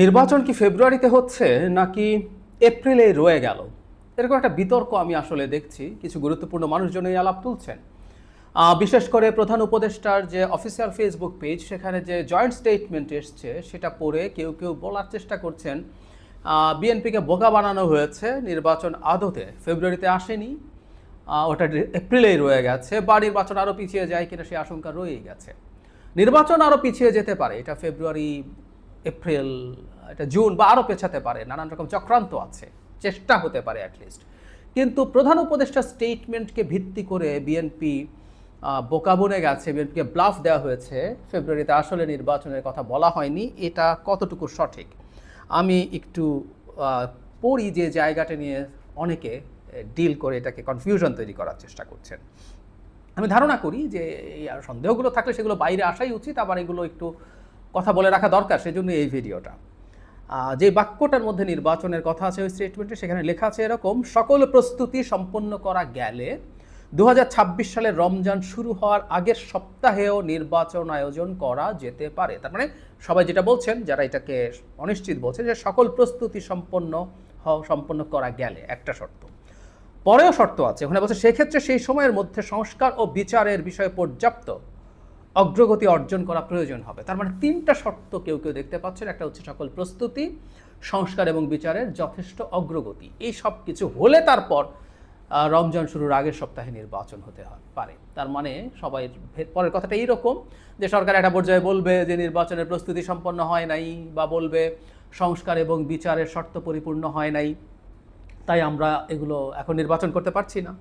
নির্বাচন কি ফেব্রুয়ারিতে হচ্ছে, নাকি এপ্রিলে রয়ে গেল? এরকম একটা বিতর্ক আমি আসলে দেখছি। কিছু গুরুত্বপূর্ণ মানুষজন এই আলাপ তুলছেন। বিশেষ করে প্রধান উপদেষ্টার যে অফিসিয়াল ফেসবুক পেজ, সেখানে যে জয়েন্ট স্টেটমেন্ট এসছে, সেটা পড়ে কেউ কেউ বলার চেষ্টা করছেন। বিএনপিকে বোকা বানানো হয়েছে, নির্বাচন আদতে। ফেব্রুয়ারিতে আসেনি। ওটা এপ্রিলেই রয়ে গেছে। বা নির্বাচন আরও পিছিয়ে যায় কিনা সেই আশঙ্কা রয়েই গেছে। নির্বাচন আরও পিছিয়ে যেতে পারে, এটা ফেব্রুয়ারি এপ্রিল, এটা জুন বা আরও পেছাতে পারে, নানান রকম চক্রান্ত আছে, চেষ্টা হতে পারে অ্যাটলিস্ট কিন্তু প্রধান উপদেষ্টা স্টেটমেন্টকে ভিত্তি করে বিএনপি বোকা বনে গেছে বিএনপিকে ব্লাফ দেওয়া হয়েছে, ফেব্রুয়ারিতে আসলে নির্বাচনের কথা বলা হয়নি, এটা কতটুকু সঠিক? আমি একটু পড়ি যে জায়গাটা নিয়ে অনেকে ডিল করে এটাকে কনফিউশন তৈরি করার চেষ্টা করছেন। আমি ধারণা করি যে এই সন্দেহগুলো থাকলে সেগুলো বাইরে আসাই উচিত, আবার এগুলো একটু কথা বলে রাখা দরকার সেজন্য এই ভিডিওটা। যে বাক্যটার মধ্যে নির্বাচনের কথা আছে, ওই স্টেটমেন্টে সেখানে লেখা আছে এরকম, সকল প্রস্তুতি সম্পন্ন করা গেলে দু হাজার ছাব্বিশ সালে রমজান শুরু হওয়ার আগের সপ্তাহেও নির্বাচন আয়োজন করা যেতে পারে। তার মানে সবাই যেটা বলছেন, যারা এটাকে অনিশ্চিত বলছেন যে সকল প্রস্তুতি সম্পন্ন সম্পন্ন করা গেলে, একটা শর্ত। পরেও শর্ত আছে, ওখানে বলছে, সেক্ষেত্রে সেই সময়ের মধ্যে সংস্কার ও বিচারের বিষয়ে পর্যাপ্ত। অগ্রগতি অর্জন করা প্রয়োজন হবে। তার মানে তিনটা শর্ত কেউ কেউ দেখতে পাচ্ছেন। একটা হচ্ছে সকল প্রস্তুতি, সংস্কার এবং বিচারের যথেষ্ট অগ্রগতি। এই সব কিছু হলে তারপর রমজান শুরুর আগের সপ্তাহে নির্বাচন হতে হয় পারে। তার মানে সবাই পরের কথাটা এইরকম যে সরকার একটা পর্যায়ে বলবে যে নির্বাচনের প্রস্তুতি সম্পন্ন হয় নাই বা বলবে সংস্কার এবং বিচারের শর্ত পরিপূর্ণ হয় নাই। তাই আমরা এগুলো এখন নির্বাচন করতে পারছি না।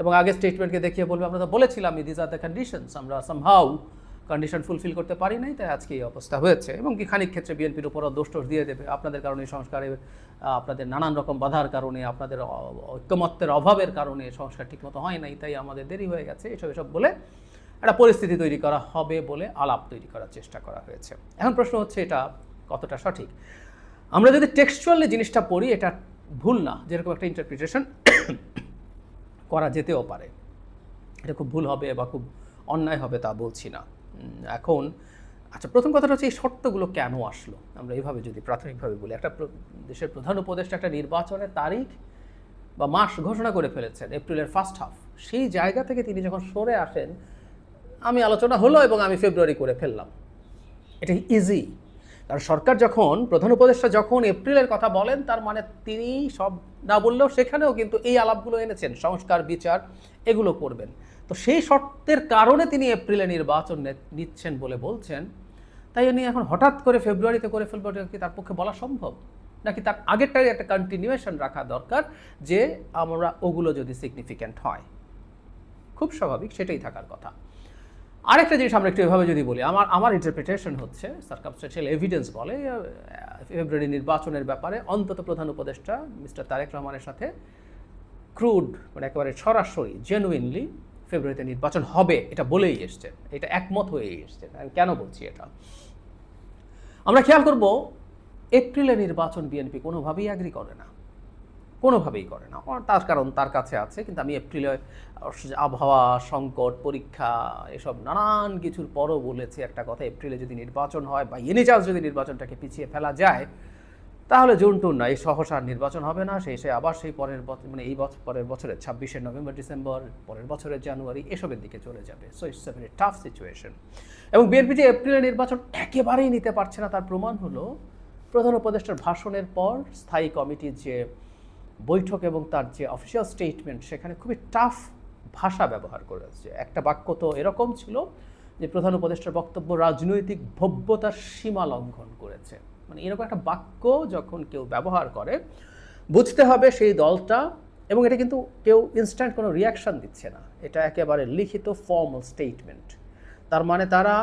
এবং আগে স্টেটমেন্টকে দেখিয়ে বলবে, আমরা তো বলেছিলাম দিজ আর দ্য কন্ডিশনস আমরা সামহাউ কন্ডিশন ফুলফিল করতে পারি নাই, তাই আজকে এই অবস্থা হয়েছে। এবং কি খানিক ক্ষেত্রে বিএনপির উপরও দোষ টোষ দিয়ে দেবে, আপনাদের কারণে, সংস্কারের আপনাদের নানান রকম বাধার কারণে, আপনাদের ঐক্যমত্যের অভাবের কারণে সংস্কার ঠিকমতো হয় নাই, তাই আমাদের দেরি হয়ে গেছে, এসব এসব বলে একটা পরিস্থিতি তৈরি করা হবে বলে আলাপ তৈরি করার চেষ্টা করা হয়েছে। এখন প্রশ্ন হচ্ছে এটা কতটা সঠিক? আমরা যদি টেক্সচুয়ালি জিনিসটা পড়ি, এটা ভুল না, যেরকম একটা ইন্টারপ্রিটেশন করা যেতেও পারে। এটা খুব ভুল হবে বা খুব অন্যায় হবে তা বলছি না। এখন আচ্ছা প্রথম কথাটা হচ্ছে এই শর্তগুলো কেন আসলো? আমরা এইভাবে যদি প্রাথমিকভাবে বলি, একটা দেশের প্রধান উপদেষ্টা একটা নির্বাচনের তারিখ বা মাস ঘোষণা করে ফেলেছেন এপ্রিলের ফার্স্ট হাফ সেই জায়গা থেকে তিনি যখন সরে আসেন, আমি আলোচনা হলো এবং আমি ফেব্রুয়ারি করে ফেললাম। এটা ইজি কারণ সরকার যখন, প্রধান উপদেষ্টা যখন এপ্রিলের কথা বলেন, তার মানে তিনি সব না বললেও সেখানেও কিন্তু এই আলাপগুলো এনেছেন, সংস্কার, বিচার, এগুলো করবেন। তো সেই শর্তের কারণে তিনি এপ্রিলে নির্বাচন নিচ্ছেন বলে বলছেন। তাই উনি এখন হঠাৎ করে ফেব্রুয়ারিতে করে ফেলব কি তার পক্ষে বলা সম্ভব? নাকি তার আগেরটাই একটা কন্টিনিউয়েশন রাখা দরকার যে আমরা ওগুলো যদি সিগনিফিক্যান্ট হয়? খুব স্বাভাবিক, সেটাই থাকার কথা। আরেকটা জিনিস আমরা একটু এভাবে যদি বলি, আমার আমার ইন্টারপ্রিটেশন হচ্ছে সার্কামস্টেন্সিয়াল এভিডেন্স বলে ফেব্রুয়ারি নির্বাচনের ব্যাপারে অন্তত প্রধান উপদেষ্টা মিস্টার তারেক রহমানের সাথে ক্রুড মানে একেবারে সরাসরি জেনুইনলি ফেব্রুয়ারিতে নির্বাচন হবে, এটা বলেই এসছেন এটা একমত হয়েই এসছেন আমি কেন বলছি এটা? আমরা খেয়াল করব, এপ্রিলে নির্বাচন বিএনপি কোনোভাবেই অ্যাগ্রি করে না। কোনোভাবেই করে না। তার কারণ তার কাছে আছে, কিন্তু আমি এপ্রিলে আবহাওয়া, সংকট, পরীক্ষা, এসব নানান কিছুর পরও বলেছি একটা কথা এপ্রিলে যদি নির্বাচন হয় বা এনি চান্স যদি নির্বাচনটাকে পিছিয়ে ফেলা যায়, তাহলে জুন টুন না, এই সহসা নির্বাচন হবে না, সেই সে আবার সেই পরের বছর মানে এই বছর পরের বছরের ছাব্বিশে নভেম্বর, ডিসেম্বর, পরের বছরের জানুয়ারি, এসবের দিকে চলে যাবে। So it's a very tough situation এবং বিএনপি যে এপ্রিলে নির্বাচন একেবারেই নিতে পারছে না, তার প্রমাণ হলো প্রধান উপদেষ্টার ভাষণের পর স্থায়ী কমিটির যে বৈঠক এবং তার যে অফিসিয়াল স্টেটমেন্ট সেখানে খুবই টাফ ভাষা ব্যবহার করেছে একটা বাক্য তো এরকম ছিল যে প্রধান উপদেষ্টার বক্তব্য, রাজনৈতিক ভব্যতার সীমা লঙ্ঘন করেছে। মানে এরকম একটা বাক্য যখন কেউ ব্যবহার করে, বুঝতে হবে সেই দলটা এবং এটা কিন্তু কেউ ইনস্ট্যান্ট কোনো রিয়াকশন দিচ্ছে না। এটা একেবারে লিখিত ফর্মাল স্টেটমেন্ট তার মানে তারা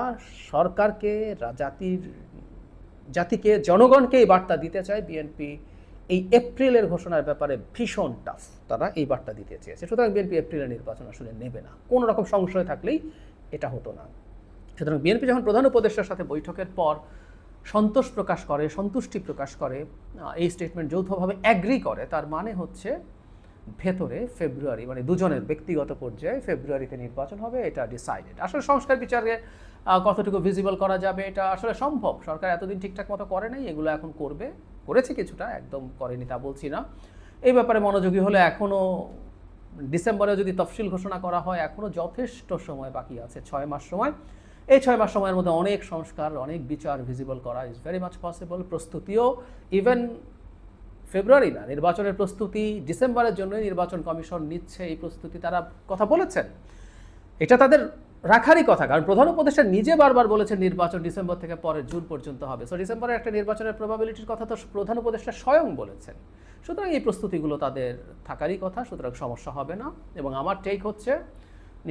সরকারকে, জাতির, জাতিকে জনগণকে এই বার্তা দিতে চায়। বিএনপি এই এপ্রিলের ঘোষণার ব্যাপারে ভীষণ টাফ তারা এই বার্তা দিতে চেয়েছে। সুতরাং বিএনপি এপ্রিলের নির্বাচন আসলে নেবে না। কোনো রকম সংশয় থাকলেই এটা হতো না। সুতরাং বিএনপি যখন প্রধান উপদেষ্টার সাথে বৈঠকের পর সন্তোষ প্রকাশ করে, সন্তুষ্টি প্রকাশ করে এই স্টেটমেন্ট যৌথভাবে অ্যাগ্রি করে, তার মানে হচ্ছে ভেতরে ফেব্রুয়ারি মানে দুজনের ব্যক্তিগত পর্যায়ে ফেব্রুয়ারিতে নির্বাচন হবে, এটা ডিসাইডেড আসলে সংস্কার বিচারে কতটুকু ভিজিবল করা যাবে, এটা আসলে সম্ভব। সরকার এতদিন ঠিকঠাক মতো করে নাই, এগুলো এখন করবে। করেছে কিছুটা, একদম করেনি তা বলছি না। এই ব্যাপারে মনোযোগী হলে এখনও ডিসেম্বরে যদি তফসিল ঘোষণা করা হয় এখনও যথেষ্ট সময় বাকি আছে, ছয় মাস সময়। এই ছয় মাস সময়ের মধ্যে অনেক সংস্কার, অনেক বিচার ভিজিবল করা ইজ ভেরি মাচ পসিবল প্রস্তুতিও ইভেন ফেব্রুয়ারি না, নির্বাচনের প্রস্তুতি ডিসেম্বরের জন্য নির্বাচন কমিশন নিচ্ছে, এই প্রস্তুতি তারা কথা বলেছেন। এটা তাদের রাখারই কথা, কারণ প্রধান উপদেষ্টা নিজে বারবার বলেছেন নির্বাচন ডিসেম্বর থেকে পরের জুন পর্যন্ত হবে। সো ডিসেম্বরে একটা নির্বাচনের প্রবাবিলিটির কথা তো প্রধান উপদেষ্টা স্বয়ং বলেছেন। সুতরাং এই প্রস্তুতিগুলো তাদের থাকারই কথা, সুতরাং সমস্যা হবে না। এবং আমার টেক হচ্ছে,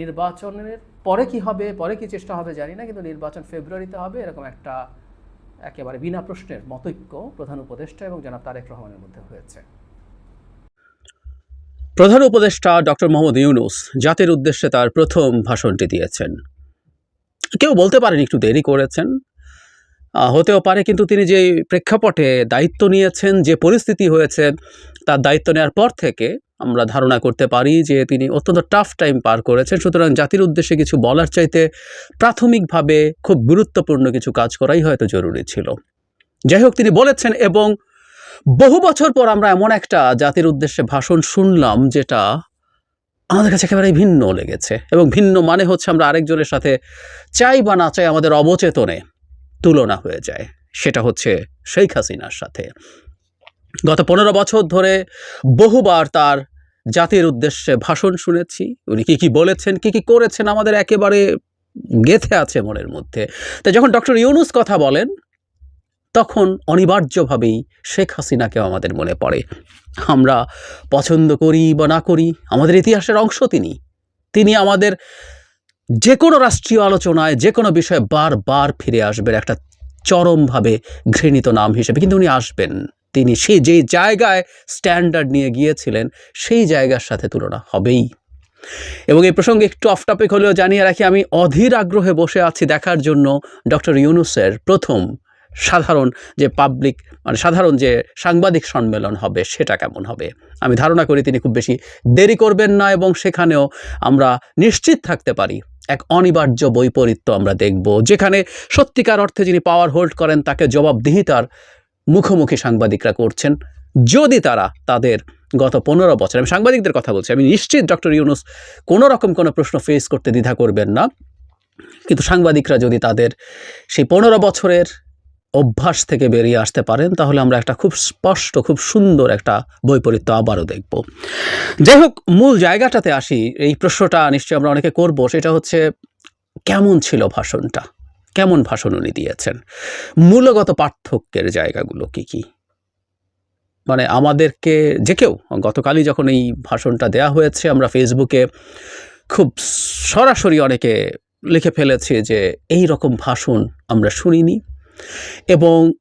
নির্বাচনের পরে কি হবে, পরে কি চেষ্টা হবে জানি না, কিন্তু নির্বাচন ফেব্রুয়ারিতে হবে, এরকম একটা একেবারে বিনা প্রশ্নের মতৈক্য প্রধান উপদেষ্টা এবং জনাব তারেক রহমানের মধ্যে হয়েছে। প্রধান উপদেষ্টা ডক্টর মোহাম্মদ ইউনুস জাতির উদ্দেশ্যে তার প্রথম ভাষণটি দিয়েছেন। কেউ বলতে পারেন একটু দেরি করেছেন। হতেও পারে কিন্তু তিনি যে প্রেক্ষাপটে দায়িত্ব নিয়েছেন, যে পরিস্থিতি হয়েছে, তার দায়িত্ব নেওয়ার পর থেকে আমরা ধারণা করতে পারি যে তিনি অত্যন্ত টাফ টাইম পার করেছেন। সুতরাং জাতির উদ্দেশ্যে কিছু বলার চাইতে প্রাথমিকভাবে খুব গুরুত্বপূর্ণ কিছু কাজ করাই হয়তো জরুরি ছিল। যাই হোক, তিনি বলেছেন এবং বহু বছর পর আমরা এমন একটা জাতির উদ্দেশ্যে ভাষণ শুনলাম, যেটা আমাদের কাছে একেবারে ভিন্ন লেগেছে। এবং ভিন্ন মানে হচ্ছে আমরা আরেকজনের সাথে চাই বা না চাই আমাদের অবচেতনে তুলনা হয়ে যায়। সেটা হচ্ছে শেখ হাসিনার সাথে। গত পনেরো বছর ধরে বহুবার তার জাতির উদ্দেশ্যে ভাষণ শুনেছি। উনি কী কী বলেছেন, কী কী করেছেন, আমাদের একেবারে গেথে আছে মনের মধ্যে। তাই যখন ডক্টর ইউনুস কথা বলেন তখন অনিবার্যভাবেই শেখ হাসিনাকেও আমাদের মনে পড়ে। আমরা পছন্দ করি বা না করি, আমাদের ইতিহাসের অংশ তিনি। তিনি আমাদের যে কোনো রাষ্ট্রীয় আলোচনায় যে কোনো বিষয়ে বারবার ফিরে আসবেন, একটা চরমভাবে ঘৃণিত নাম হিসেবে। কিন্তু উনি আসবেন। তিনি সেই যে জায়গায় স্ট্যান্ডার্ড নিয়ে গিয়েছিলেন, সেই জায়গার সাথে তুলনা হবেই। এবং এই প্রসঙ্গে একটু অফ টপিক হলেও জানিয়ে রাখি, আমি অধীর আগ্রহে বসে আছি দেখার জন্য ডক্টর ইউনুসের প্রথম সাধারণ যে পাবলিক মানে সাধারণ যে সাংবাদিক সম্মেলন হবে, সেটা কেমন হবে? আমি ধারণা করি তিনি খুব বেশি দেরি করবেন না এবং সেখানেও আমরা নিশ্চিত থাকতে পারি। এক অনিবার্য বৈপরীত্য আমরা দেখব, যেখানে সত্যিকার অর্থে যিনি পাওয়ার হোল্ড করেন, তাকে জবাবদিহিতার মুখোমুখি সাংবাদিকরা করছেন। যদি তারা তাদের গত পনেরো বছর, আমি সাংবাদিকদের কথা বলছি, আমি নিশ্চিত ডক্টর ইউনুস কোনো রকম কোনো প্রশ্ন ফেস করতে দ্বিধা করবেন না। কিন্তু সাংবাদিকরা যদি তাদের সেই পনেরো বছরের অভ্যাস থেকে বেরিয়ে আসতে পারেন, তাহলে আমরা একটা খুব স্পষ্ট, খুব সুন্দর একটা বৈপরীত্য আবারও দেখব। যাই হোক, মূল জায়গাটাতে আসি। এই প্রশ্নটা নিশ্চয়ই আমরা অনেকে করব, সেটা হচ্ছে, কেমন ছিল ভাষণটা? কেমন ভাষণ উনি দিয়েছেন? মূলগত পার্থক্যের জায়গাগুলো কি কি? মানে আমাদেরকে, যে কেউ, গতকালই যখন এই ভাষণটা দেয়া হয়েছে, আমরা ফেসবুকে খুব সরাসরি অনেকে লিখে ফেলেছে যে, এই রকম ভাষণ আমরা শুনিনি। এবং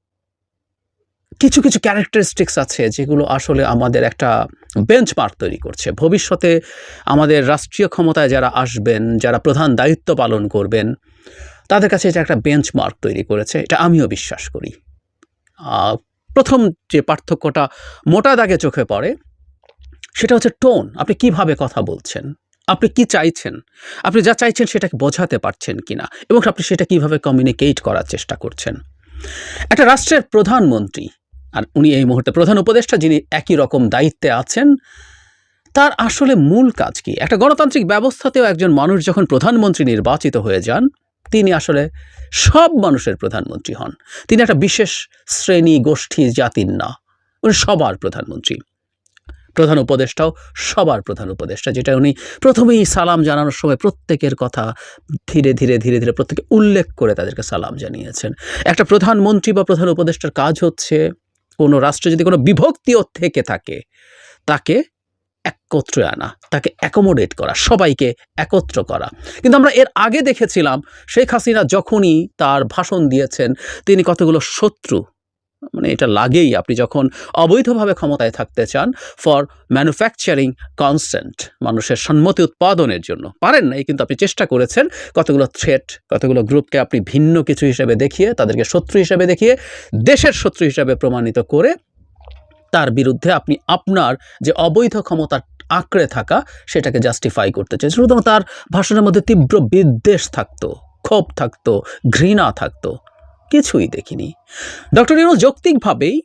কিছু কিছু ক্যারেক্টারিস্টিক্স আছে যেগুলো আসলে আমাদের একটা বেঞ্চমার্ক তৈরি করছে। ভবিষ্যতে আমাদের রাষ্ট্রীয় ক্ষমতায় যারা আসবেন, যারা প্রধান দায়িত্ব পালন করবেন, তাদের কাছে এটা একটা বেঞ্চমার্ক তৈরি করেছে, এটা আমিও বিশ্বাস করি। প্রথম যে পার্থক্যটা মোটা দাগে চোখে পড়ে, সেটা হচ্ছে টোন আপনি কীভাবে কথা বলছেন? আপনি কি চাইছেন? আপনি যা চাইছেন সেটাকে বোঝাতে পারছেন কিনা? এবং আপনি সেটা কীভাবে কমিউনিকেট করার চেষ্টা করছেন? একটা রাষ্ট্রের প্রধানমন্ত্রী, আর উনি এই মুহূর্তে প্রধান উপদেষ্টা, যিনি একই রকম দায়িত্বে আছেন, তার আসলে মূল কাজ কি? একটা গণতান্ত্রিক ব্যবস্থাতেও একজন মানুষ যখন প্রধানমন্ত্রী নির্বাচিত হয়ে যান, তিনি আসলে সব মানুষের প্রধানমন্ত্রী হন। তিনি একটা বিশেষ শ্রেণি গোষ্ঠী জাতির না, উনি সবার প্রধানমন্ত্রী। প্রধান উপদেষ্টাও সবার প্রধান উপদেষ্টা যেটা উনি প্রথমেই সালাম জানানোর সময় প্রত্যেকের কথা ধীরে ধীরে ধীরে ধীরে প্রত্যেকে উল্লেখ করে তাদেরকে সালাম জানিয়েছেন। একটা প্রধানমন্ত্রী বা প্রধান উপদেষ্টার কাজ হচ্ছে কোনো রাষ্ট্রে যদি কোনো বিভক্তিও থেকে থাকে, তাকে একত্রে আনা, তাকে অ্যাকোমোডেট করা, সবাইকে একত্র করা। কিন্তু আমরা এর আগে দেখেছিলাম, শেখ হাসিনা যখনই তার ভাষণ দিয়েছেন, তিনি কতগুলো শত্রু মানে এটা লাগেই আপনি যখন অবৈধভাবে ক্ষমতায় থাকতে চান ফর ম্যানুফ্যাকচারিং কনস্ট্যান্ট মানুষের সম্মতি উৎপাদনের জন্য। পারেন নাই, কিন্তু আপনি চেষ্টা করেছেন, কতগুলো থ্রেট কতগুলো গ্রুপকে আপনি ভিন্ন কিছু হিসেবে দেখিয়ে, তাদেরকে শত্রু হিসেবে দেখিয়ে, দেশের শত্রু হিসেবে প্রমাণিত করে, তার বিরুদ্ধে আপনি আপনার যে অবৈধ ক্ষমতার আঁকড়ে থাকা, সেটাকে জাস্টিফাই করতে চেয়েছে শুধুমাত্র তার ভাষণের মধ্যে তীব্র বিদ্বেষ থাকতো, ক্ষোভ থাকতো, ঘৃণা থাকতো। কিছুই দেখিনি। ডক্টর ইউনুস যৌক্তিকভাবেই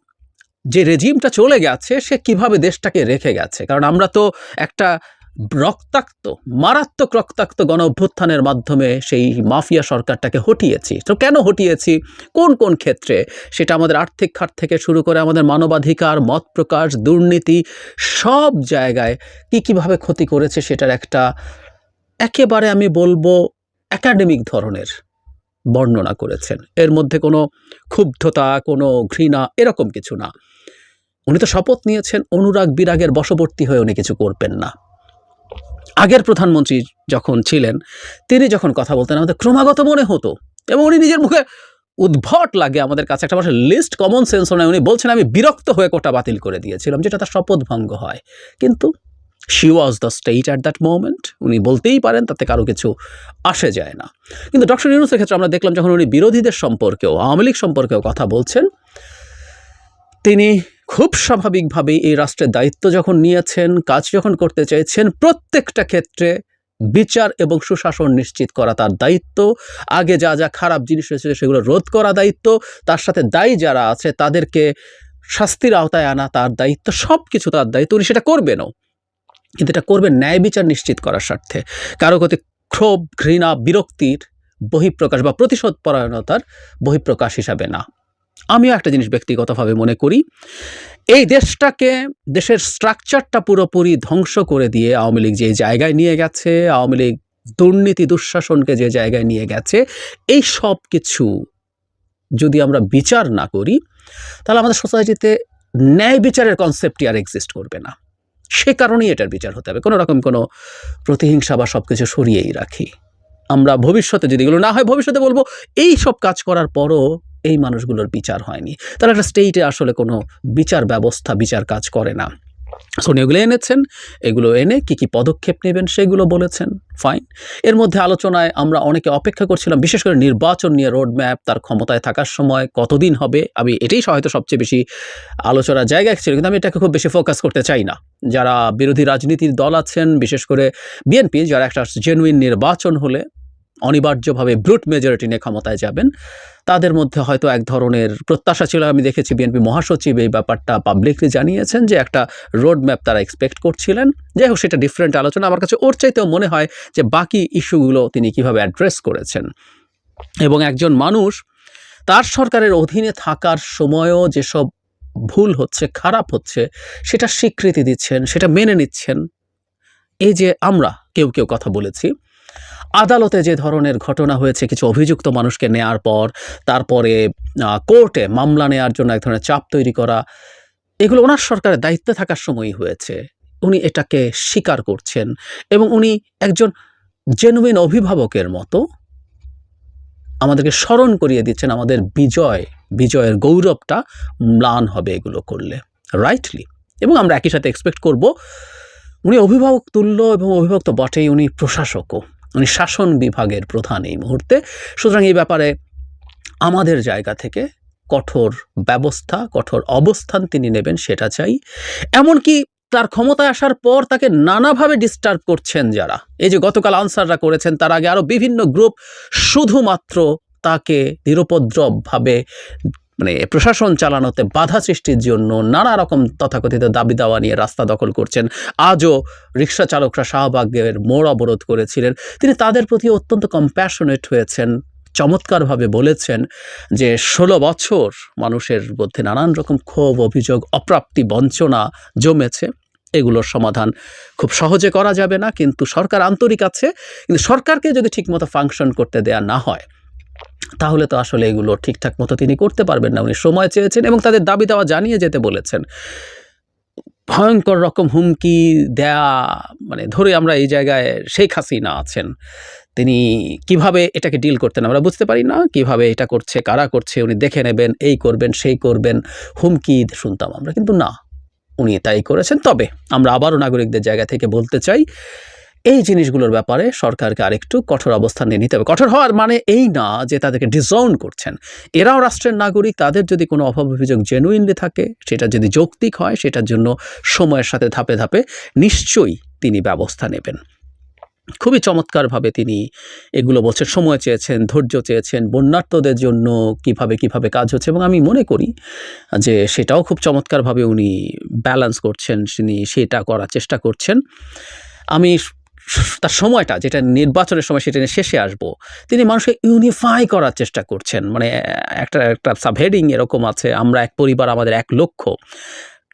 যে রেজিমটা চলে গেছে, সে কীভাবে দেশটাকে রেখে গেছে? কারণ আমরা তো একটা রক্তাক্ত, মারাত্মক রক্তাক্ত গণ অভ্যুত্থানের মাধ্যমে সেই মাফিয়া সরকারটাকে হটিয়েছি। তো কেন হটিয়েছি? কোন কোন ক্ষেত্রে? সেটা আমাদের আর্থিক খাত থেকে শুরু করে আমাদের মানবাধিকার, মত প্রকাশ, দুর্নীতি, সব জায়গায় কী, কীভাবে ক্ষতি করেছে সেটার একটা একেবারে আমি বলব একাডেমিক ধরনের। বর্ণনা করেছেন। এর মধ্যে কোনো ক্ষুব্ধতা, কোনো ঘৃণা এরকম কিছু না। উনি তো শপথ নিয়েছেন, অনুরাগ বিরাগের বশবর্তী হয়ে উনি কিছু করবেন না। আগের প্রধানমন্ত্রী যখন ছিলেন, তিনি যখন কথা বলতেন, আমাদের ক্রমাগত মনে হতো এবং উনি নিজের মুখে উদ্ভট লাগে আমাদের কাছে। একটা মানুষের লিস্ট কমন সেন্স নয় উনি বলছেন, আমি বিরক্ত হয়ে কোটা বাতিল করে দিয়েছিলাম, যেটা তার শপথ ভঙ্গ হয়। কিন্তু she was the state at that moment উনি বলতেই পারেন, তাতে কারও কিছু আসে যায় না। কিন্তু ডক্টর ইউনুসের ক্ষেত্রে আমরা দেখলাম যখন উনি বিরোধীদের সম্পর্কেও, আওয়ামী লীগ সম্পর্কেও কথা বলছেন, তিনি খুব স্বাভাবিকভাবেই এই রাষ্ট্রের দায়িত্ব যখন নিয়েছেন, কাজ যখন করতে চেয়েছেন, প্রত্যেকটা ক্ষেত্রে বিচার এবং সুশাসন নিশ্চিত করা তার দায়িত্ব। আগে যা যা খারাপ জিনিস হয়েছে সেগুলো রোধ করা দায়িত্ব। তার সাথে দায়ী যারা আছে, তাদেরকে শাস্তির আওতায় আনা তার দায়িত্ব। সব কিছু তার দায়িত্ব। উনি সেটা করবেনও। কিন্তু এটা করবে ন্যায় বিচার নিশ্চিত করার স্বার্থে। কারও প্রতি ক্ষোভ, ঘৃণা, বিরক্তির বহিঃপ্রকাশ বা প্রতিশোধ পরায়ণতার বহিঃপ্রকাশ হিসাবে না। আমিও একটা জিনিস ব্যক্তিগতভাবে মনে করি, এই দেশটাকে, দেশের স্ট্রাকচারটা পুরোপুরি ধ্বংস করে দিয়ে আওয়ামী লীগ যে জায়গায় নিয়ে গেছে, আওয়ামী লীগ দুর্নীতি, দুঃশাসনকে যে জায়গায় নিয়ে গেছে, এই সব কিছু যদি আমরা বিচার না করি, তাহলে আমাদের সোসাইটিতে ন্যায় বিচারের কনসেপ্টই আর এক্সিস্ট করবে না। সে কারণেই এটার বিচার হতে হবে। কোনো রকম কোনো প্রতিহিংসা বা সব কিছু সরিয়েই রাখি। আমরা ভবিষ্যতে যদি এগুলো না হয়, ভবিষ্যতে বলব এই সব কাজ করার পরও এই মানুষগুলোর বিচার হয়নি। তারা একটা স্টেটে আসলে কোনো বিচার ব্যবস্থা, বিচার কাজ করে না। সো এগুলো এনেছেন, এগুলো এনে কি কি পদক্ষেপ নেবেন সেগুলো বলেছেন ফাইন এর মধ্যে আলোচনায় আমরা অনেকে অপেক্ষা করছিলাম, বিশেষ করে নির্বাচন নিয়ে রোড ম্যাপ তার ক্ষমতায় থাকার সময় কতদিন হবে, আমি এটাই হয়তো সবচেয়ে বেশি আলোচনার জায়গা ছিল, কিন্তু আমি এটাকে খুব বেশি ফোকাস করতে চাই না। যারা বিরোধী রাজনীতির দল আছেন, বিশেষ করে বিএনপি যারা একটা জেনুইন নির্বাচন হলে অনিবার্যভাবে ব্রুট মেজরিটি নিয়ে ক্ষমতায় যাবেন। তাদের মধ্যে হয়তো এক ধরনের প্রত্যাশা ছিল, আমি দেখেছি বিএনপি মহাসচিব এই ব্যাপারটা পাবলিকলি জানিয়েছেন যে একটা রোড ম্যাপ তারা এক্সপেক্ট করছিলেন। যাই হোক সেটা ডিফারেন্ট আলোচনা। আমার কাছে ওর চাইতেও মনে হয় যে বাকি ইস্যুগুলো তিনি কীভাবে অ্যাড্রেস করেছেন। এবং একজন মানুষ, তার সরকারের অধীনে থাকার সময়ও যেসব ভুল হচ্ছে, খারাপ হচ্ছে, সেটা স্বীকৃতি দিচ্ছেন, সেটা মেনে নিচ্ছেন। এই যে আমরা, কেউ কেউ কথা বলেছি আদালতে যে ধরনের ঘটনা হয়েছে, কিছু অভিযুক্ত মানুষকে নেয়ার পর, তারপরে কোর্টে মামলা নেয়ার জন্য এক ধরনের চাপ তৈরি করা, এগুলো ওনার সরকারের দায়িত্বে থাকার সময়ই হয়েছে। উনি এটাকে স্বীকার করছেন এবং উনি একজন জেনুইন অভিভাবকের মতো আমাদেরকে স্মরণ করিয়ে দিচ্ছেন, আমাদের বিজয়, বিজয়ের গৌরবটা ম্লান হবে এগুলো করলে রাইটলি এবং আমরা একই সাথে এক্সপেক্ট করব, উনি অভিভাবক তুল্য এবং অভিভাবক তো বটেই, উনি প্রশাসকও। উনি শাসন বিভাগের প্রধান এই মুহূর্তে। সুতরাং এই ব্যাপারে আমাদের জায়গা থেকে কঠোর ব্যবস্থা, কঠোর অবস্থান তিনি নেবেন, সেটা চাই। এমনকি তার ক্ষমতায় আসার পর তাকে নানাভাবে ডিস্টার্ব করছেন যারা। এই যে গতকাল আনসাররা করেছেন, তার আগে আরও বিভিন্ন গ্রুপ শুধুমাত্র তাকে নিরুপদ্রবভাবে মানে প্রশাসন চালানোতে বাধা সৃষ্টির জন্য নানা রকম তথাকথিত দাবি দাওয়া নিয়ে রাস্তা দখল করছেন। আজও রিক্সা চালকরা শাহবাগের মোড় অবরোধ করেছিলেন। তিনি তাদের প্রতি অত্যন্ত কম্প্যাশনেট হয়েছেন, চমৎকারভাবে বলেছেন যে ষোলো বছর মানুষের মধ্যে নানান রকম ক্ষোভ, অভিযোগ, অপ্রাপ্তি, বঞ্চনা জমেছে। এগুলোর সমাধান খুব সহজে করা যাবে না, কিন্তু সরকার আন্তরিক আছে। কিন্তু সরকারকে যদি ঠিকমতো ফাংশন করতে দেয়া না হয় তাহলে তো আসলে এগুলো ঠিকঠাক মতো তিনি করতে পারবেন না। উনি সময় চেয়েছেন এবং তাদের দাবি দেওয়া জানিয়ে যেতে বলেছেন। ভয়ঙ্কর রকম হুমকি দেয়া মানে ধরে আমরা এই জায়গায় শেখ হাসিনা আছেন। তিনি কীভাবে এটাকে ডিল করতেন আমরা বুঝতে পারি না, কীভাবে এটা করছে, কারা করছে, উনি দেখে নেবেন, এই করবেন, সেই করবেন, হুমকি শুনতাম আমরা। কিন্তু না, উনি তাই করেছেন। তবে আমরা আবারও নাগরিকদের জায়গা থেকে বলতে চাই এই জিনিসগুলোর ব্যাপারে সরকারকে আরেকটু কঠোর অবস্থান নিয়ে নিতে হবে। কঠোর হওয়ার মানে এই না যে তাদেরকে ডিজাউন করছেন। এরাও রাষ্ট্রের নাগরিক, তাদের যদি কোনো অভাব অভিযোগ জেনুইনলি থাকে, সেটা যদি যৌক্তিক হয়, সেটার জন্য সময়ের সাথে ধাপে ধাপে নিশ্চয়ই তিনি ব্যবস্থা নেবেন। খুবই চমৎকারভাবে তিনি এগুলো বলছেন, সময় চেয়েছেন, ধৈর্য চেয়েছেন, বন্যার্থদের জন্য কীভাবে কীভাবে কাজ হচ্ছে এবং আমি মনে করি যে সেটাও খুব চমৎকারভাবে উনি ব্যালেন্স করছেন, তিনি সেটা করার চেষ্টা করছেন। আমি তার সময়টা, যেটা নির্বাচনের সময় সেটা নিয়ে শেষে আসব, তিনি মানুষকে ইউনিফাই করার চেষ্টা করছেন। মানে একটা একটা সাবহেডিং এরকম আছে, আমরা এক পরিবার, আমাদের এক লক্ষ্য।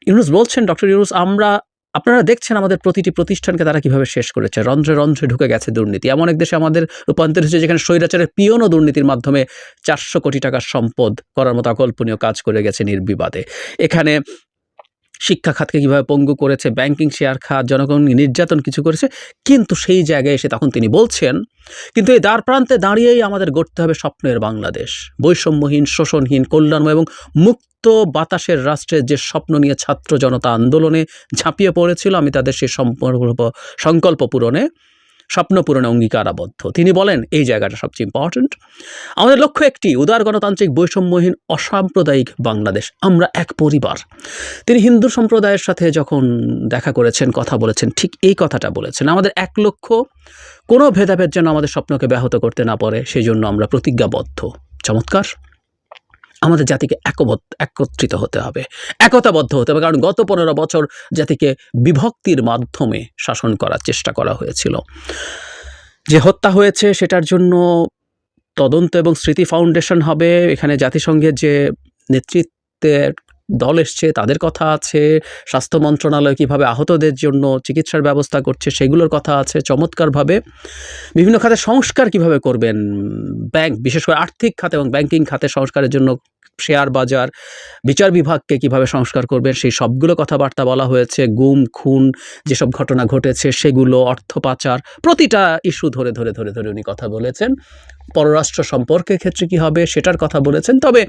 ইউনুস বলছেন, ডক্টর ইউনুস, আমরা, আপনারা দেখছেন আমাদের প্রতিটি প্রতিষ্ঠানকে তারা কীভাবে শেষ করেছে। রন্ধ্রে রন্ধ্রে ঢুকে গেছে দুর্নীতি। এমন এক দেশে আমাদের রূপান্তর হয়েছে যেখানে স্বৈরাচারের পিয়নও দুর্নীতির মাধ্যমে চারশো কোটি টাকার সম্পদ করার মতো অকল্পনীয় কাজ করে গেছে নির্বিবাদে। এখানে শিক্ষা খাতকে কীভাবে পঙ্গু করেছে ব্যাংকিং শেয়ার খাত, জনগণ নির্যাতন কিছু করেছে, কিন্তু সেই জায়গায় এসে তখন তিনি বলছেন, কিন্তু এই দ্বার প্রান্তে দাঁড়িয়েই আমাদের গড়তে হবে স্বপ্নের বাংলাদেশ। বৈষম্যহীন, শোষণহীন, কল্যাণময় এবং মুক্ত বাতাসের রাষ্ট্রের যে স্বপ্ন নিয়ে ছাত্র জনতা আন্দোলনে ঝাঁপিয়ে পড়েছিল, আমি তাদের সেই সম্পর্ক, সংকল্প পূরণে স্বপ্ন পূরণে অঙ্গীকারাবদ্ধ। তিনি বলেন, এই জায়গাটা সবচেয়ে ইম্পর্ট্যান্ট আমাদের লক্ষ্য একটি, উদার গণতান্ত্রিক বৈষম্যহীন, অসাম্প্রদায়িক বাংলাদেশ। আমরা এক পরিবার। তিনি হিন্দু সম্প্রদায়ের সাথে যখন দেখা করেছেন, কথা বলেছেন, ঠিক এই কথাটা বলেছেন, আমাদের এক লক্ষ্য, কোনো ভেদাভেদ যেন আমাদের স্বপ্নকে ব্যাহত করতে না পারে সেই জন্য আমরা প্রতিজ্ঞাবদ্ধ। চমৎকার। আমাদের জাতিকে একবদ্ধ একত্রিত হতে হবে, একতাবদ্ধ হতে হবে। কারণ গত পনেরো বছর জাতিকে বিভক্তির মাধ্যমে শাসন করার চেষ্টা করা হয়েছিল। যে হত্যা হয়েছে সেটার জন্য তদন্ত এবং স্মৃতি ফাউন্ডেশন হবে। এখানে জাতিসংঘের যে নেতৃত্বের দল এসছে, তাদের কথা আছে, স্বাস্থ্য মন্ত্রণালয় কীভাবে আহতদের জন্য চিকিৎসার ব্যবস্থা করছে সেগুলোর কথা আছে চমৎকারভাবে। বিভিন্ন খাতে সংস্কার কীভাবে করবেন? ব্যাংক, বিশেষ করে আর্থিক খাতে এবং ব্যাংকিং খাতে সংস্কারের জন্য শেয়ার বাজার, বিচার বিভাগকে কীভাবে সংস্কার করবেন সেই সবগুলো কথাবার্তা বলা হয়েছে। গুম, খুন, যেসব ঘটনা ঘটেছে সেগুলো, অর্থ পাচার, প্রতিটা ইস্যু ধরে ধরে ধরে ধরে উনি কথা বলেছেন। পররাষ্ট্র সম্পর্কের ক্ষেত্রে কি হবে সেটার কথা বলেছেন। তবে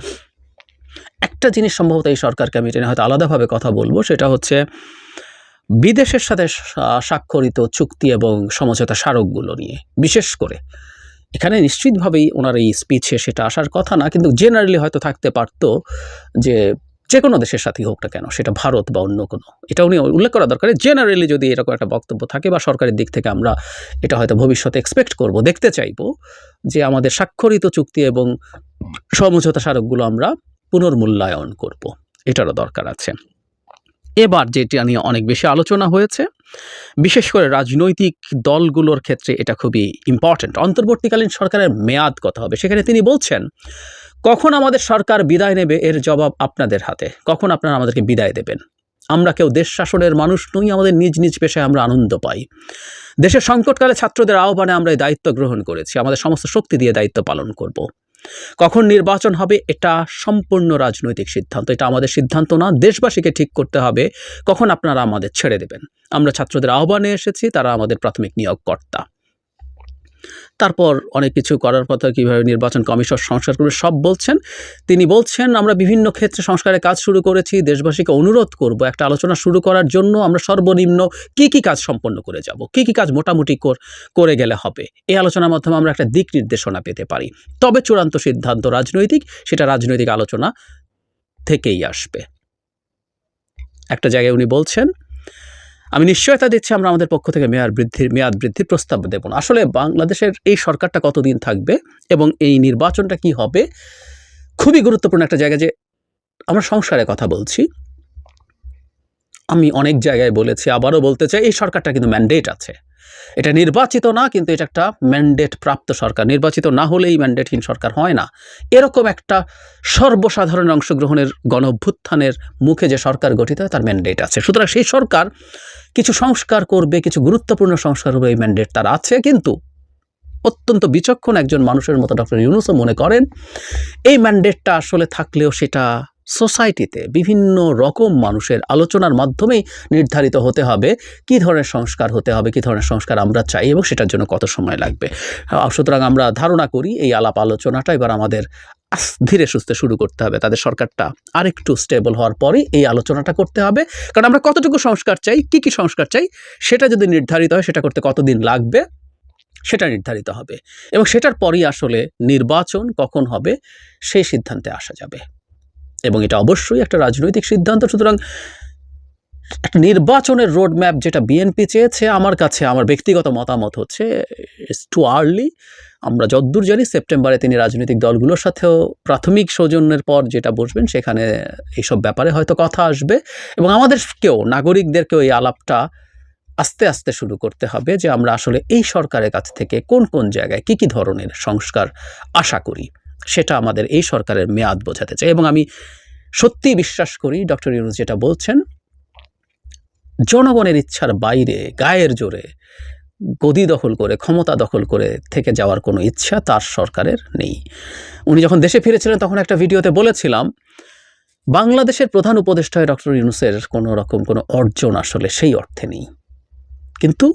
একটা জিনিস সম্ভবত এই সরকারকে আমি এটা হয়তো আলাদাভাবে কথা বলব, সেটা হচ্ছে বিদেশের সাথে স্বাক্ষরিত চুক্তি এবং সমঝোতা স্মারকগুলো নিয়ে। বিশেষ করে এখানে নিশ্চিতভাবেই ওনার এই স্পিচে সেটা আসার কথা না, কিন্তু জেনারেলি হয়তো থাকতে পারতো যে যে কোনো দেশের সাথেই হোক না কেন, সেটা ভারত বা অন্য কোনো। এটা উনি উল্লেখ করা দরকার। জেনারেলি যদি এরকম একটা বক্তব্য থাকে বা সরকারের দিক থেকে আমরা এটা হয়তো ভবিষ্যতে এক্সপেক্ট করব, দেখতে চাইব যে আমাদের স্বাক্ষরিত চুক্তি এবং সমঝোতা স্মারকগুলো আমরা পুনর্মূল্যায়ন করব। এটারও দরকার আছে। এবার যেটা নিয়ে অনেক বেশি আলোচনা হয়েছে, বিশেষ করে রাজনৈতিক দলগুলোর ক্ষেত্রে এটা খুবই ইম্পর্ট্যান্ট অন্তর্বর্তীকালীন সরকারের মেয়াদ কত হবে? সেখানে তিনি বলছেন, কখন আমাদের সরকার বিদায় নেবে এর জবাব আপনাদের হাতে? কখন আপনারা আমাদেরকে বিদায় দেবেন? আমরা কেউ দেশ শাসনের মানুষ নই, আমাদের নিজ নিজ পেশায় আমরা আনন্দ পাই। দেশের সংকটকালে ছাত্রদের আহ্বানে আমরা এই দায়িত্ব গ্রহণ করেছি। আমাদের সমস্ত শক্তি দিয়ে দায়িত্ব পালন করব। কখন নির্বাচন হবে এটা সম্পূর্ণ রাজনৈতিক সিদ্ধান্ত। এটা আমাদের সিদ্ধান্ত না, দেশবাসীকে ঠিক করতে হবে কখন আপনারা আমাদের ছেড়ে দেবেন। আমরা ছাত্রদের আহ্বানে এসেছি, তারা আমাদের প্রাথমিক নিয়োগকর্তা। তারপর অনেক কিছু করার কথা কীভাবে নির্বাচন কমিশন সংস্কার করবে, সব বলছেন। তিনি বলছেন, আমরা বিভিন্ন ক্ষেত্রে সংস্কারের কাজ শুরু করেছি, দেশবাসীকে অনুরোধ করব একটা আলোচনা শুরু করার জন্য আমরা সর্বনিম্ন কি কি কাজ সম্পন্ন করে যাব, কি কি কাজ মোটামুটি কর- গেলে হবে। এই আলোচনার মাধ্যমে আমরা একটা দিক নির্দেশনা পেতে পারি। তবে চূড়ান্ত সিদ্ধান্ত রাজনৈতিক, সেটা রাজনৈতিক আলোচনা থেকেই আসবে। একটা জায়গায় উনি বলছেন আমি নিশ্চয়তা দিচ্ছি আমরা আমাদের পক্ষ থেকে মেয়াদ বৃদ্ধির মেয়াদ বৃদ্ধির প্রস্তাব দেব না। আসলে বাংলাদেশের এই সরকারটা কতদিন থাকবে এবং এই নির্বাচনটা কি হবে, খুবই গুরুত্বপূর্ণ একটা জায়গা যে আমরা সংসারে কথা বলছি। আমি অনেক জায়গায় বলেছি, আবারও বলতে চাই, এই সরকারটা কিন্তু ম্যান্ডেট আছে। এটা নির্বাচিত না, কিন্তু এটা একটা ম্যান্ডেট প্রাপ্ত সরকার। নির্বাচিত না হলেই ম্যান্ডেটহীন সরকার হয় না। এরকম একটা সর্বসাধারণ অংশগ্রহণের গণভ্যুত্থানের মুখে যে সরকার গঠিত হয় তার ম্যান্ডেট আছে। সুতরাং সেই সরকার কিছু সংস্কার করবে, কিছু গুরুত্বপূর্ণ সংস্কার করবে, এই ম্যান্ডেট তার আছে, কিন্তু অত্যন্ত বিচক্ষণ একজন মানুষের মতো ডক্টর ইউনুসও মনে করেন, এই ম্যান্ডেটটা আসলে থাকলেও সেটা সোসাইটিতে বিভিন্ন রকম মানুষের আলোচনার মাধ্যমেই নির্ধারিত হতে হবে কী ধরনের সংস্কার হতে হবে, কী ধরনের সংস্কার আমরা চাই এবং সেটার জন্য কত সময় লাগবে। সুতরাং আমরা ধারণা করি এই আলাপ আলোচনাটা এবার আমাদের ধীরে সুস্থে শুরু করতে হবে। তাদের সরকারটা আরেকটু স্টেবল হওয়ার পরেই এই আলোচনাটা করতে হবে। কারণ আমরা কতটুকু সংস্কার চাই, কি কি সংস্কার চাই, সেটা যদি নির্ধারিত হয় সেটা করতে কতদিন লাগবে, সেটা নির্ধারিত হবে। এবং সেটার পরই আসলে নির্বাচন কখন হবে, সেই সিদ্ধান্তে আসা যাবে। এবং এটা অবশ্যই একটা রাজনৈতিক সিদ্ধান্ত। সুতরাং একটা নির্বাচনের রোড ম্যাপ যেটা বিএনপি চেয়েছে, আমার কাছে আমার ব্যক্তিগত মতামত হচ্ছে ইটস টু আর্লি আমরা যদ্দূর জানি সেপ্টেম্বরে তিনি রাজনৈতিক দলগুলোর সাথেও প্রাথমিক সৌজন্যের পর যেটা বসবেন, সেখানে এইসব ব্যাপারে হয়তো কথা আসবে। এবং আমাদেরকেও নাগরিকদেরকেও এই আলাপটা আস্তে আস্তে শুরু করতে হবে যে আমরা আসলে এই সরকারের কাছ থেকে কোন কোন জায়গায় কী কী ধরনের সংস্কার আশা করি। সেটা আমাদের এই সরকারের মেয়াদ বোঝাতে চাই। এবং আমি সত্যি বিশ্বাস করি, ডক্টর ইউনুস যেটা বলছেন, জনগণের ইচ্ছার বাইরে, গায়ের জোরে গদি দখল করে, ক্ষমতা দখল করে থেকে যাওয়ার কোনো ইচ্ছা তার সরকারের নেই। উনি যখন দেশে ফিরেছিলেন, তখন একটা ভিডিওতে বলেছিলাম, বাংলাদেশের প্রধান উপদেষ্টা হয়ে ডক্টর ইউনুসের কোনো রকম কোনো অর্জন আসলে সেই অর্থে নেই। কিন্তু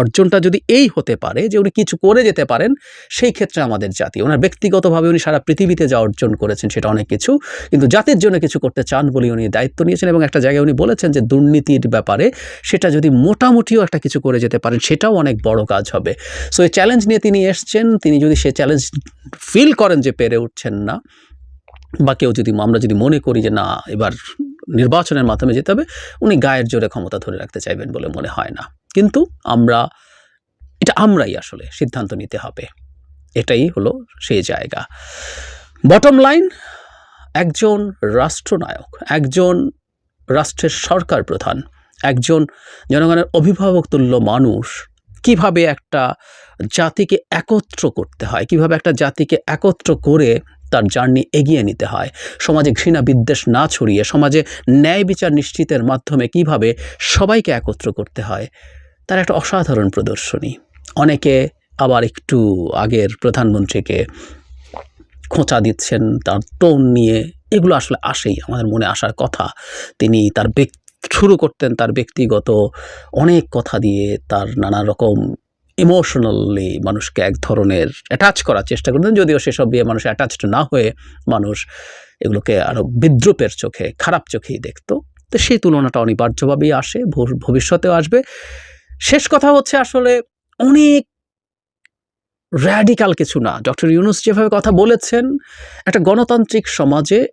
অর্জনটা যদি এই হতে পারে যে উনি কিছু করে যেতে পারেন, সেই ক্ষেত্রে আমাদের জাতি, ওনার ব্যক্তিগতভাবে উনি সারা পৃথিবীতে যা অর্জন করেছেন সেটা অনেক কিছু, কিন্তু জাতির জন্য কিছু করতে চান বলে উনি দায়িত্ব নিয়েছেন এবং একটা জায়গায় উনি বলেছেন যে দুর্নীতির ব্যাপারে সেটা যদি মোটামুটিও একটা কিছু করে যেতে পারেন, সেটাও অনেক বড় কাজ হবে। সো এই চ্যালেঞ্জ নিয়ে তিনি এসছেন, তিনি যদি সে চ্যালেঞ্জ ফিল করেন যে পেরে উঠছেন না, বা কেউ যদি, আমরা যদি মনে করি যে না, এবার নির্বাচনের মাধ্যমে যেতে হবে, উনি গায়ের জোরে ক্ষমতা ধরে রাখতে চাইবেন বলে মনে হয় না। কিন্তু আমরা, এটা আমরাই আসলে সিদ্ধান্ত নিতে হবে। এটাই হলো সেই জায়গা। বটম লাইন একজন রাষ্ট্রনায়ক, একজন রাষ্ট্রের সরকার প্রধান, একজন জনগণের অভিভাবক তুল্য মানুষ কীভাবে একটা জাতিকে একত্র করতে হয়, কীভাবে একটা জাতিকে একত্র করে তার জার্নি এগিয়ে নিতে হয়, সমাজে ঘৃণা বিদ্বেষ না ছড়িয়ে, সমাজে ন্যায় বিচার নিশ্চিতের মাধ্যমে কীভাবে সবাইকে একত্র করতে হয় তার একটা অসাধারণ প্রদর্শনী। অনেকে আবার একটু আগের প্রধানমন্ত্রীকে খোঁচা দিচ্ছেন, তার টোন নিয়ে। এগুলো আসলে আসেই, আমাদের মনে আসার কথা। তিনি তার ব্যক্তি শুরু করতেন তার ব্যক্তিগত অনেক কথা দিয়ে, তার নানা রকম ইমোশনালি মানুষকে এক ধরনের অ্যাটাচ করার চেষ্টা করতেন, যদিও সেসব দিয়ে মানুষ অ্যাটাচড না হয়ে মানুষ এগুলোকে আরও বিদ্রুপের চোখে, খারাপ চোখেই দেখতো। তো সেই তুলনাটা অনিবার্যভাবেই আসে ভব- ভবিষ্যতেও আসবে। শেষ কথা হচ্ছে আসলে অনেক র্যাডিক্যাল কিছু না। ডক্টর ইউনুস যেভাবে কথা বলেছেন, একটা গণতান্ত্রিক সমাজে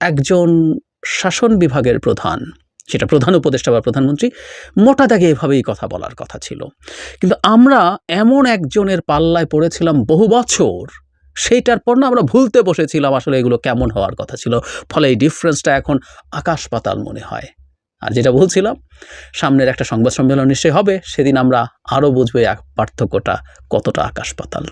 একজন শাসন বিভাগের প্রধান, সেটা প্রধান উপদেষ্টা বা প্রধানমন্ত্রী, মোটা দাগে এভাবেই কথা বলার কথা ছিল। কিন্তু আমরা এমন একজনের পাল্লায় পড়েছিলাম বহু বছর, সেইটার পর না আমরা ভুলতে বসেছিলাম আসলে এগুলো কেমন হওয়ার কথা ছিল। ফলে এই ডিফারেন্সটা এখন আকাশ পাতাল মনে হয়। আর যেটা বলছিলাম, সামনের একটা সংবাদ সম্মেলন নিশ্চয়ই হবে, সেদিন আমরা আরও বুঝব এক পার্থক্যটা কতটা আকাশ পাতাল